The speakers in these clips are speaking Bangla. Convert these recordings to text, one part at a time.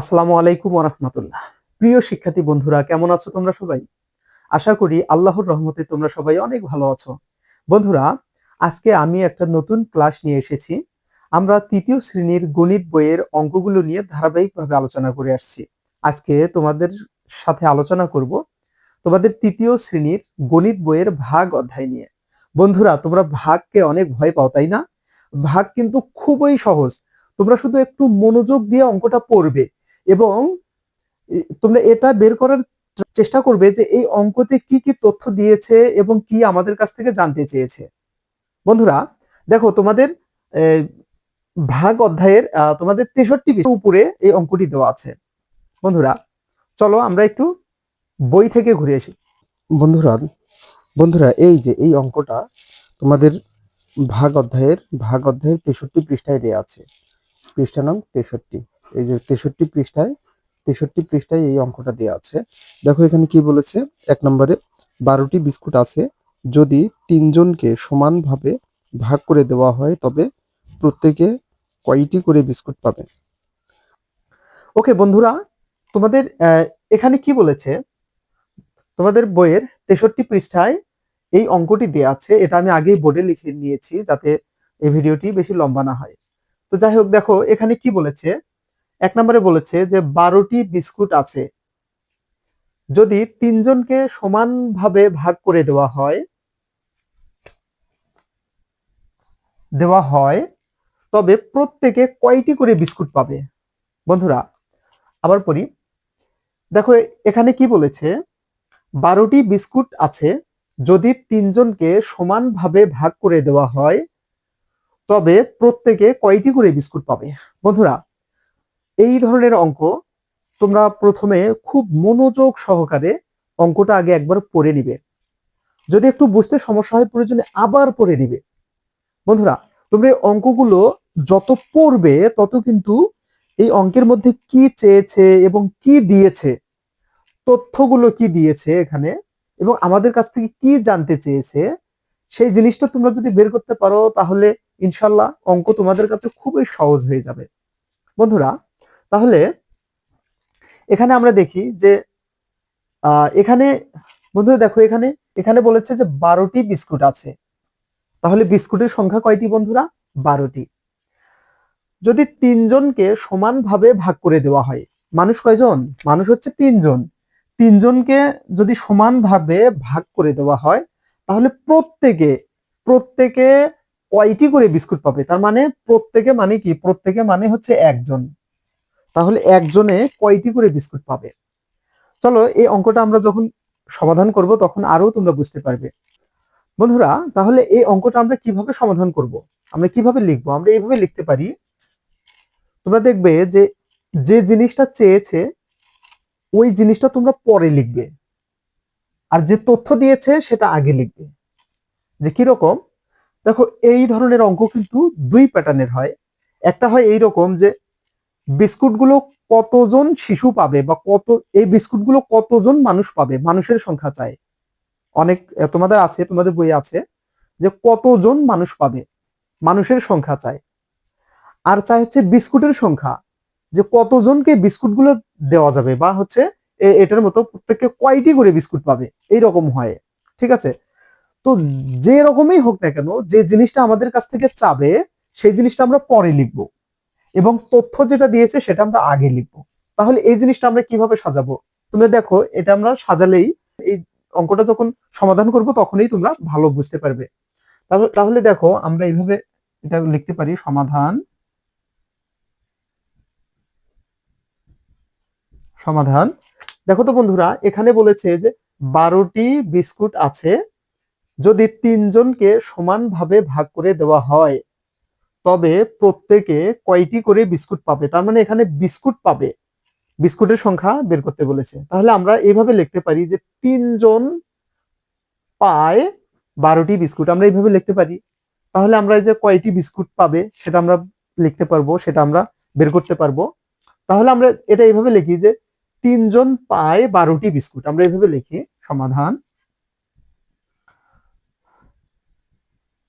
আসসালামু আলাইকুম রহমতুল্লাহ। প্রিয় শিক্ষার্থী বন্ধুরা, কেমন আছো তোমরা সবাই? আশা করি আল্লাহর রহমতে তোমরা সবাই অনেক ভালো আছো। বন্ধুরা, আজকে আমি একটা নতুন ক্লাস নিয়ে এসেছি। আমরা তৃতীয় শ্রেণির গণিত বইয়ের অঙ্কগুলো নিয়ে ধারাবাহিকভাবে আলোচনা করে আসছি। আজকে তোমাদের সাথে আলোচনা করব তোমাদের তৃতীয় শ্রেণির গণিত বইয়ের ভাগ অধ্যায় নিয়ে। বন্ধুরা, তোমরা ভাগকে অনেক ভয় পাও, তাই না? ভাগ কিন্তু খুবই সহজ। তোমরা শুধু একটু মনোযোগ দিয়ে অঙ্কটা পড়বে। এবং তোমরা এটা বের করার চেষ্টা করবে যে এই অঙ্কতে কি কি তথ্য দিয়েছে এবং কি আমাদের কাছ থেকে জানতে চেয়েছে। বন্ধুরা, দেখো তোমাদের ভাগ অধ্যায়ের তোমাদের তেষট্টি পৃষ্ঠার উপরে এই অঙ্কটি দেওয়া আছে। বন্ধুরা, চলো আমরা একটু বই থেকে ঘুরে আসি। বন্ধুরা বন্ধুরা, এই যে এই অঙ্কটা তোমাদের ভাগ অধ্যায়ের ভাগ অধ্যায়ের তেষট্টি পৃষ্ঠায় দেওয়া আছে। পৃষ্ঠা নাম তেষট্টি। এই যে তেষট্টি পৃষ্ঠায় তেষট্টি পৃষ্ঠায় এই অঙ্কটা দেওয়া আছে। দেখো এখানে কি বলেছে? এক নম্বরে, বারোটি বিস্কুট আছে, যদি তিনজনকে সমানভাবে ভাগ করে দেওয়া হয়, তবে প্রত্যেকে কয়টি করে বিস্কুট পাবে? ওকে, বন্ধুরা, তোমাদের এখানে কি বলেছে? তোমাদের বইয়ের তেষট্টি পৃষ্ঠায় এই অঙ্কটি দেয়া আছে। এটা আমি আগেই বোর্ডে লিখে নিয়েছি যাতে এই ভিডিওটি বেশি লম্বা না হয়। তো যাই হোক, দেখো, এখানে কি বলেছে? এক নম্বরে বলেছে যে বারোটি বিস্কুট আছে। যদি তিনজনকে সমানভাবে ভাগ করে দেওয়া হয় দেওয়া হয়, তবে প্রত্যেকে কয়টি করে বিস্কুট পাবে? বন্ধুরা, আবার পড়ি। দেখো, এখানে কি বলেছে? বারোটি বিস্কুট আছে, যদি তিনজনকে সমানভাবে ভাগ করে দেওয়া হয়, তবে প্রত্যেকে কয়টি করে বিস্কুট পাবে? বন্ধুরা এই ধরনের অঙ্ক তোমরা প্রথমে খুব মনোযোগ সহকারে অঙ্কটা আগে একবার পড়ে নিবে। যদি একটু বুঝতে সমস্যা হয়, প্রয়োজনে আবার পড়ে নিবে। বন্ধুরা, তোমরা অঙ্কগুলো যত পড়বে, তত কিন্তু এই অঙ্কের মধ্যে কি চেয়েছে এবং কি দিয়েছে, তথ্যগুলো কি দিয়েছে এখানে এবং আমাদের কাছ থেকে কি জানতে চেয়েছে, সেই জিনিসটা তোমরা যদি বের করতে পারো, তাহলে ইনশাল্লাহ অঙ্ক তোমাদের কাছে খুবই সহজ হয়ে যাবে। বন্ধুরা তাহলে এখানে আমরা দেখি যে এখানে, বন্ধুরা দেখো এখানে এখানে বলেছে যে বারোটি বিস্কুট আছে। তাহলে বিস্কুটের সংখ্যা কয়টি বন্ধুরা? বারোটি। যদি তিনজনকে সমানভাবে ভাগ করে দেওয়া হয়, মানুষ কয়জন? মানুষ হচ্ছে তিনজন। তিনজনকে যদি সমানভাবে ভাগ করে দেওয়া হয়, তাহলে প্রত্যেকে প্রত্যেকে কয়টি করে বিস্কুট পাবে? তার মানে প্রত্যেকে মানে কি? প্রত্যেকে মানে হচ্ছে একজন। তাহলে একজনে কয়টি করে বিস্কুট পাবে? চলো এই অঙ্কটা আমরা যখন সমাধান করব, তখন আরও তোমরা বুঝতে পারবে। বন্ধুরা, তাহলে এই অঙ্কটা আমরা কীভাবে সমাধান করব? আমরা কীভাবে লিখব? আমরা এইভাবে লিখতে পারি। তোমরা দেখবে যে যে জিনিসটা চেয়েছে, ওই জিনিসটা তোমরা পরে লিখবে। আর যে তথ্য দিয়েছে, সেটা আগে লিখবে। যে কীরকম দেখো, এই ধরনের অঙ্ক কিন্তু দুই প্যাটার্নের হয়। একটা হয় এই রকম যে বিস্কুটগুলো কতজন শিশু পাবে বা কত, এই বিস্কুটগুলো কতজন মানুষ পাবে? মানুষের সংখ্যা চায় অনেক তোমাদের আছে, তোমাদের বই আছে যে কতজন মানুষ পাবে? মানুষের সংখ্যা চায় আর চাই হচ্ছে বিস্কুটের সংখ্যা, যে কতজনকে বিস্কুটগুলো দেওয়া যাবে বা হচ্ছে এটার মতো প্রত্যেককে কয়টি করে বিস্কুট পাবে? এই রকম হয়, ঠিক আছে? তো যে রকমই হোক না কেন, যে জিনিসটা আমাদের কাছ থেকে চাবে, সেই জিনিসটা আমরা পরে লিখব। এবং তথ্য যেটা দিয়েছে সেটা আমরা আগে লিখব। তাহলে এই জিনিসটা আমরা কীভাবে সাজাবো? তোমরা দেখো, এটা আমরা সাজালেই এই অঙ্কটা যখন সমাধান করব, তখনই তোমরা ভালো বুঝতে পারবে। তাহলে দেখো, আমরা এইভাবে এটা লিখতে পারি, সমাধান সমাধান। দেখো তো বন্ধুরা, এখানে বলেছে যে বারোটি বিস্কুট আছে, যদি তিনজনকে সমানভাবে ভাগ করে দেওয়া হয় তবে প্রত্যেকে কয়টি করে বিস্কুট পাবে? তার মানে এখানে বিস্কুট পাবে। বিস্কুটের সংখ্যা বের করতে বলেছে। তাহলে আমরা এইভাবে লিখতে পারি যে তিনজন পায় বারোটি বিস্কুট। আমরা এইভাবে লিখতে পারি। তাহলে আমরা এই যে কয়টি বিস্কুট পাবে সেটা আমরা লিখতে পারব, সেটা আমরা বের করতে পারব। তাহলে আমরা এটা এইভাবে লিখি যে তিনজন পায় বারোটি বিস্কুট। আমরা এইভাবে লিখি, সমাধান।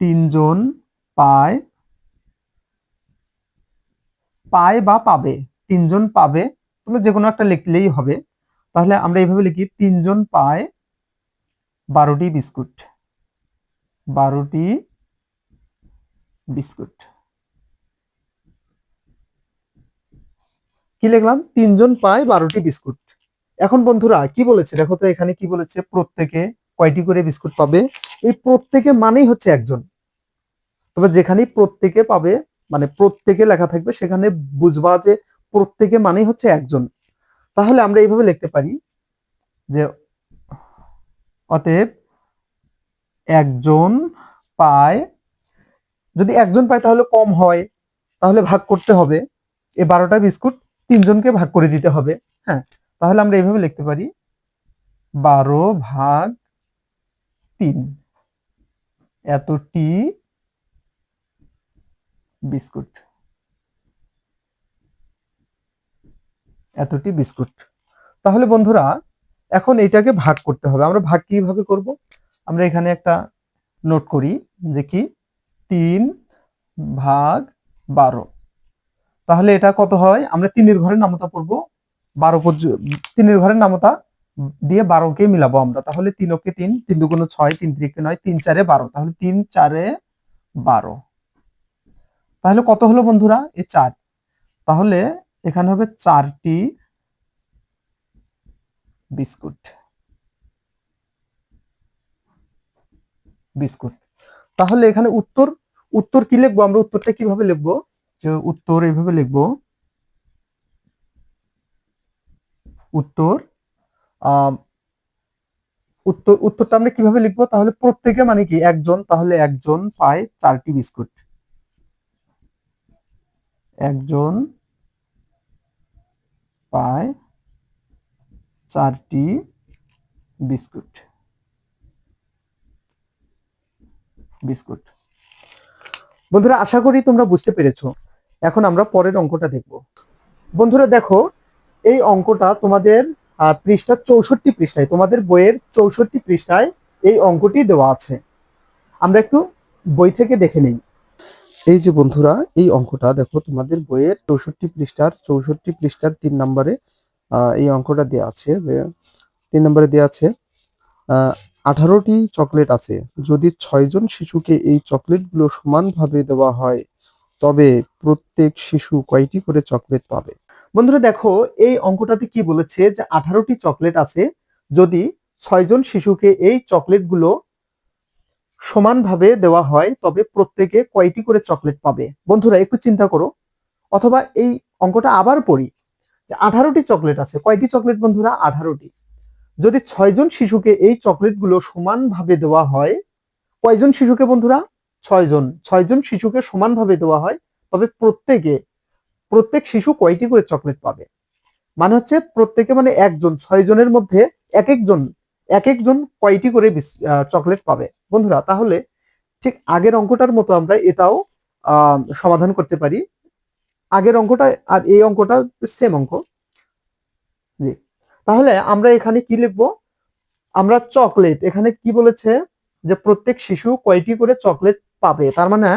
তিনজন পায় পায় বা পাবে, তিনজন পাবে, তোমরা যে কোনো একটা লিখলেই হবে। তাহলে আমরা এইভাবে লিখি, তিনজন পায় বারোটি বিস্কুট। বারোটি বিস্কুট। কি লিখলাম? তিনজন পায় বারোটি বিস্কুট। এখন বন্ধুরা, কি বলেছে? দেখো তো এখানে কি বলেছে? প্রত্যেকে কয়টি করে বিস্কুট পাবে? এই প্রত্যেকে মানেই হচ্ছে একজন। তবে যেখানেই প্রত্যেকে পাবে মানে প্রত্যেকে লেখা থাকবে, সেখানে বুঝবা যে প্রত্যেকে মানেই হচ্ছে একজন। তাহলে আমরা এইভাবে লিখতে পারি যে অতএব একজন পায়, যদি একজন পায় তাহলে কম হয়, তাহলে ভাগ করতে হবে। এই বারোটা বিস্কুট তিনজনকে ভাগ করে দিতে হবে হ্যাঁ। তাহলে আমরা এইভাবে লিখতে পারি, বারো ভাগ তিন। এতটি বিস্কুট। এতটি বিস্কুট। তাহলে বন্ধুরা, এখন এটাকে ভাগ করতে হবে। আমরা ভাগ কীভাবে করব? আমরা এখানে একটা নোট করি যে কি? তিন ভাগ বারো। তাহলে এটা কত হয়? আমরা তিনের ঘরের নামতা পড়ব। বারো তিনের ঘরের নামতা দিয়ে বারোকে মিলাবো আমরা। তাহলে তিন ওকে তিন তিন দুগুণ ছয়, তিন তিরিকে নয়, তিন চারে বারো। তাহলে তিন চারে বারো। তাহলে কত হলো বন্ধুরা? এই চার। তাহলে এখানে হবে চারটি বিস্কুট। বিস্কুট। তাহলে এখানে উত্তর উত্তর কি লিখব? আমরা উত্তরটা কীভাবে লিখব? যে উত্তর এইভাবে লিখব। উত্তর উত্তর, উত্তরটা আমরা কীভাবে লিখব? তাহলে প্রত্যেকে মানে কি? একজন, তাহলে একজন পায় চারটি বিস্কুট। একজন পায় চারটি বিস্কুট। বিস্কুট। বন্ধুরা, আশা করি তোমরা বুঝতে পেরেছ। এখন আমরা পরের অঙ্কটা দেখব। বন্ধুরা, দেখো, এই অঙ্কটা তোমাদের পৃষ্ঠা চৌষট্টি পৃষ্ঠায়, তোমাদের বইয়ের চৌষট্টি পৃষ্ঠায় এই অঙ্কটি দেওয়া আছে। আমরা একটু বই থেকে দেখে নেই। এই যে বন্ধুরা, এই অঙ্কটা দেখো, তোমাদের বইয়ের চৌষট্টি পৃষ্ঠার চৌষট্টি পৃষ্ঠার তিন নম্বরে এই অঙ্কটা দেওয়া আছে যে, তিন নম্বরে দেওয়া আছে আঠারোটি চকলেট আছে। যদি ছয়জন শিশুকে এই চকলেটগুলো সমানভাবে দেওয়া হয়, তবে প্রত্যেক শিশু কয়টি করে চকলেট পাবে? বন্ধুরা দেখো, এই অঙ্কটাতে কি বলেছে যে, আঠারোটি চকলেট আছে, যদি ছয়জন শিশুকে এই চকলেটগুলো সমানভাবে দেওয়া হয়, তবে প্রত্যেকে কয়টি করে চকলেট পাবে? বন্ধুরা, একটু চিন্তা করো। অথবা এই অঙ্কটা আবার পড়ি। যে আঠারোটি চকলেট আছে, কয়টি চকলেট বন্ধুরা? আঠারোটি। যদি ছয়জন শিশুকে এই চকলেটগুলো সমানভাবে দেওয়া হয়, কয়জন শিশুকে বন্ধুরা? ছয়জন। ছয়জন শিশুকে সমানভাবে দেওয়া হয়, তবে প্রত্যেকে, প্রত্যেক শিশু কয়টি করে চকলেট পাবে? মানে হচ্ছে প্রত্যেকে মানে একজন ছয় জনের মধ্যে এক একজন এক একজন কয়টি করে চকলেট পাবে? বন্ধুরা, তাহলে ঠিক আগের অঙ্কটার মতো আমরা এটাও সমাধান করতে পারি। আগের অঙ্কটা আর এই অঙ্কটা সেম অঙ্ক। জি। তাহলে আমরা এখানে কি লিখব? আমরা চকলেট এখানে কি বলেছে? যে প্রত্যেক শিশু কয়টি করে চকলেট পাবে? তার মানে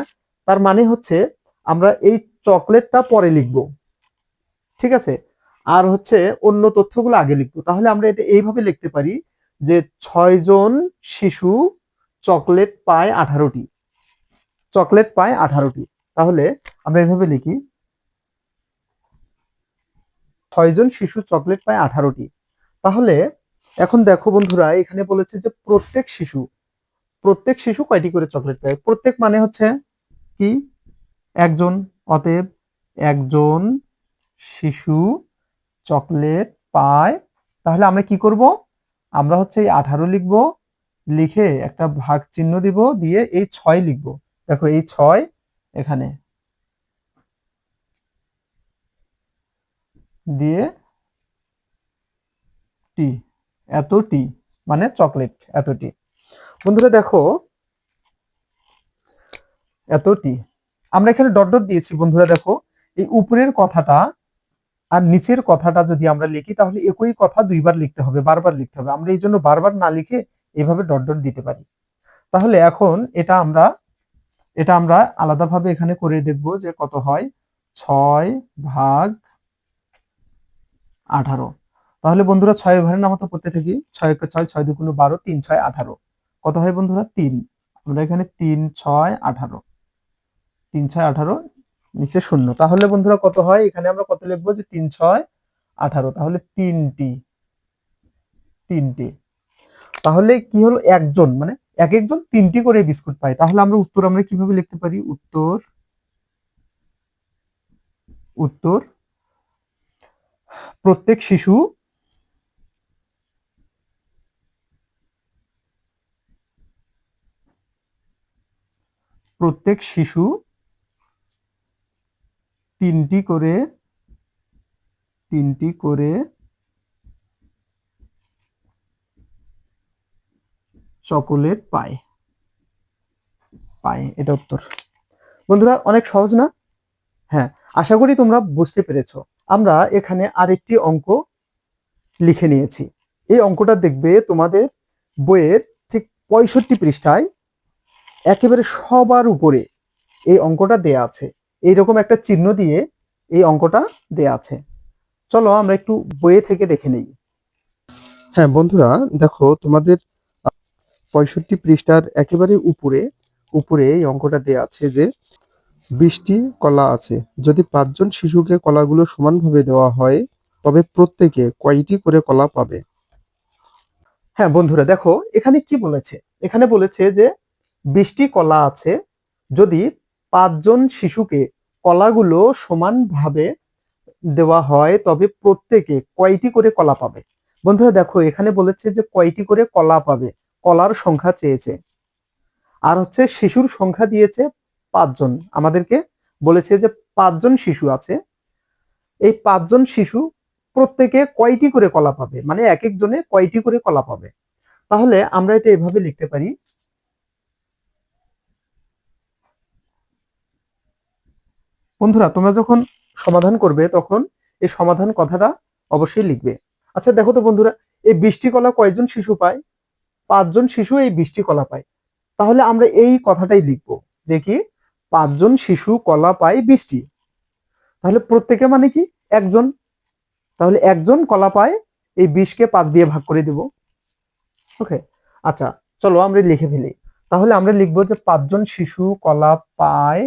তার মানে হচ্ছে আমরা এই চকলেটটা পরে লিখব। ঠিক আছে? আর হচ্ছে অন্য তথ্যগুলো আগে লিখব। তাহলে আমরা এটা এইভাবে লিখতে পারি যে ছয়জন শিশু চকলেট পায় আঠারোটি। চকলেট পায় আঠারোটি। তাহলে আমরা এইভাবে লিখি। ছয়জন শিশু চকলেট পায় আঠারোটি। তাহলে এখন দেখো বন্ধুরা, এখানে বলেছে যে প্রত্যেক শিশু প্রত্যেক শিশু কয়টি করে চকলেট পায়? প্রত্যেক মানে হচ্ছে কি? একজন। অতএব একজন শিশু চকলেট পায়। তাহলে আমরা কি করব? আমরা হচ্ছে এই আঠারো লিখব, লিখে একটা ভাগ চিহ্ন দিব, দিয়ে এই ছয় লিখব। দেখো এই ছয় এখানে। দিয়ে টি, এত টি মানে চকলেট এতটি বন্ধুরা দেখো, এত টি। আমরা এখানে ডট ডট দিয়েছি, বন্ধুরা দেখো। এই উপরের কথাটা আর নিচের কথাটা যদি আমরা লিখি, তাহলে একই কথা দুইবার লিখতে হবে, বারবার লিখতে হবে। আমরা এই জন্য বারবার না লিখে এভাবে ডট ডট দিতে পারি। তাহলে এখন এটা আমরা এটা আমরা আলাদাভাবে এখানে করে দেখব যে কত হয়? ছয় ভাগ আঠারো। তাহলে বন্ধুরা ছয় ঘরের নামতো করতে থাকি। ছয় ছয় ছয় দুগুণ বারো, তিন ছয় আঠারো। কত হয় বন্ধুরা? তিন। আমরা এখানে তিন, ছয়, আঠারো। তিন, ছয়, আঠারো নিচে শূন্য। তাহলে বন্ধুরা কত হয়? এখানে আমরা কত লিখব? যে তিন, ছয়, আঠারো। তাহলে তিনটি। তিনটি। তাহলে কি হলো? একজন মানে এক একজন তিনটি করে বিস্কুট পায়। তাহলে আমরা উত্তর আমরা কীভাবে লিখতে পারি? উত্তর উত্তর, প্রত্যেক শিশু প্রত্যেক শিশু তিনটি করে তিনটি করে চকোলেট পায় পায় এটা উত্তর। বন্ধুরা, অনেক সহজ না? হ্যাঁ আশা করি তোমরা বুঝতে পেরেছ। আমরা এখানে আরেকটি অঙ্ক লিখে নিয়েছি। এই অঙ্কটা দেখবে তোমাদের বইয়ের ঠিক পঁয়ষট্টি পৃষ্ঠায় একেবারে সবার উপরে এই অঙ্কটা দেয়া আছে। এইরকম একটা চিহ্ন দিয়ে এই অঙ্কটা দেয়া আছে। চলো আমরা একটু বইয়ে থেকে দেখে নেই। হ্যাঁ বন্ধুরা, দেখো, তোমাদের পঁয়ষট্টি পৃষ্ঠার একেবারে উপরে উপরে এই অঙ্কটা দেয়া আছে যে, বিশটি কলা আছে। যদি পাঁচজন শিশুকে কলাগুলো সমানভাবে দেওয়া হয়, তবে প্রত্যেকে কয়টি করে কলা পাবে? হ্যাঁ বন্ধুরা, দেখো, এখানে কি বলেছে? এখানে বলেছে যে, বিশটি কলা আছে, যদি পাঁচজন শিশুকে কলাগুলো সমানভাবে দেওয়া হয়, তবে প্রত্যেকে কয়টি করে কলা পাবে? বন্ধুরা দেখো, এখানে বলেছে যে কয়টি করে কলা পাবে? কলার সংখ্যা চেয়েছে। আর হচ্ছে শিশুর সংখ্যা দিয়েছে পাঁচজন। আমাদেরকে বলেছে যে পাঁচজন শিশু আছে। এই পাঁচজন শিশু প্রত্যেকে কয়টি করে কলা পাবে? মানে এক একজনে কয়টি করে কলা পাবে? তাহলে আমরা এটা এভাবে লিখতে পারি। বন্ধুরা, তোমরা যখন সমাধান করবে, তখন এই সমাধান কথাটা অবশ্যই লিখবে। আচ্ছা দেখো তো বন্ধুরা, এই বৃষ্টি কলা কয়জন শিশু পায়? পাঁচজন শিশু এই বৃষ্টি কলা পায়। তাহলে আমরা এই কথাটাই লিখব যে কি, পাঁচজন শিশু কলা পায় বৃষ্টি। তাহলে প্রত্যেকে মানে কি? একজন। তাহলে একজন কলা পায়, এই বিশকে পাঁচ দিয়ে ভাগ করে দেব। ওকে আচ্ছা চলো আমরা লিখে ফেলি। তাহলে আমরা লিখব যে পাঁচজন শিশু কলা পায়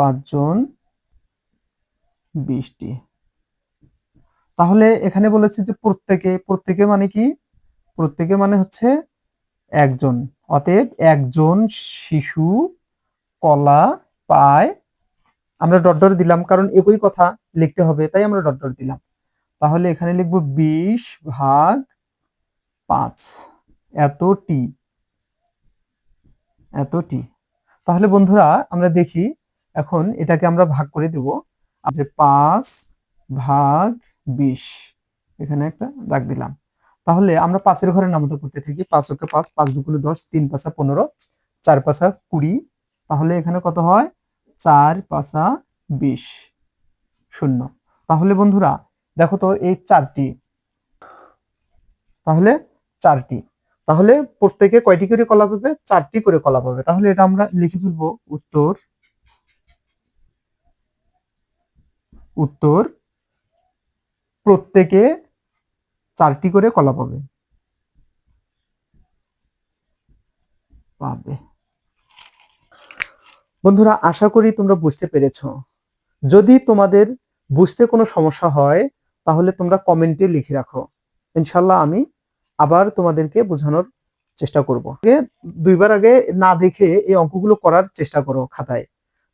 পাঁচজন বিশটি। তাহলে এখানে বলেছে যে প্রত্যেকে প্রত্যেকে মানে কি? প্রত্যেকে মানে হচ্ছে একজন। অতএব একজন শিশু, কলা, পায়। আমরা ডট দিলাম কারণ একই কথা লিখতে হবে, তাই আমরা ডট দিলাম। তাহলে এখানে লিখব বিশ ভাগ পাঁচ। এতটি। এতটি। তাহলে বন্ধুরা আমরা দেখি এখন এটাকে আমরা ভাগ করে দেব। যে পাঁচ ভাগ বিশ, এখানে একটা দাগ দিলাম। তাহলে আমরা পাঁচের ঘরের নামতা করতে থাকি। পাঁচ ওকে পাঁচ পাঁচ দুগুলো দশ, তিন পাঁচা পনেরো, চার পাঁচা কুড়ি। তাহলে এখানে কত হয়? চার পাঁচা বিশ, শূন্য। তাহলে বন্ধুরা, দেখো তো এই চারটি। তাহলে চারটি। তাহলে প্রত্যেকে কয়টি করে কলা পাবে? চারটি করে কলা পাবে। তাহলে এটা আমরা লিখে ফেলব উত্তর উত্তর প্রত্যেকে চারটি করে কলা পাবে। পাবে। বন্ধুরা, আশা করি তোমরা বুঝতে পেরেছ। যদি তোমাদের বুঝতে কোনো সমস্যা হয়, তাহলে তোমরা কমেন্টে লিখে রাখো। ইনশাল্লাহ আমি আবার তোমাদেরকে বোঝানোর চেষ্টা করব। দুইবার আগে না দেখে এই অঙ্কগুলো করার চেষ্টা করো খাতায়।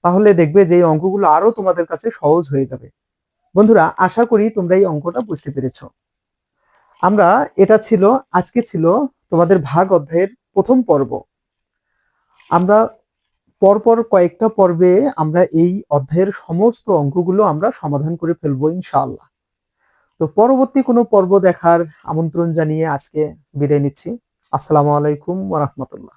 তাহলে দেখবে যে এই অঙ্কগুলো আরও তোমাদের কাছে সহজ হয়ে যাবে। বন্ধুরা, আশা করি তোমরা এই অঙ্কটা বুঝতে পেরেছ। আমরা, এটা ছিল, আজকে ছিল তোমাদের ভাগ অধ্যায়ের প্রথম পর্ব। আমরা পরপর কয়েকটা পর্বে আমরা এই অধ্যায়ের সমস্ত অঙ্কগুলো আমরা সমাধান করে ফেলব ইনশাআল্লাহ। তো পরবর্তী কোনো পর্ব দেখার আমন্ত্রণ জানিয়ে আজকে বিদায় নিচ্ছি। আসসালামু আলাইকুম ওয়া রাহমাতুল্লাহ।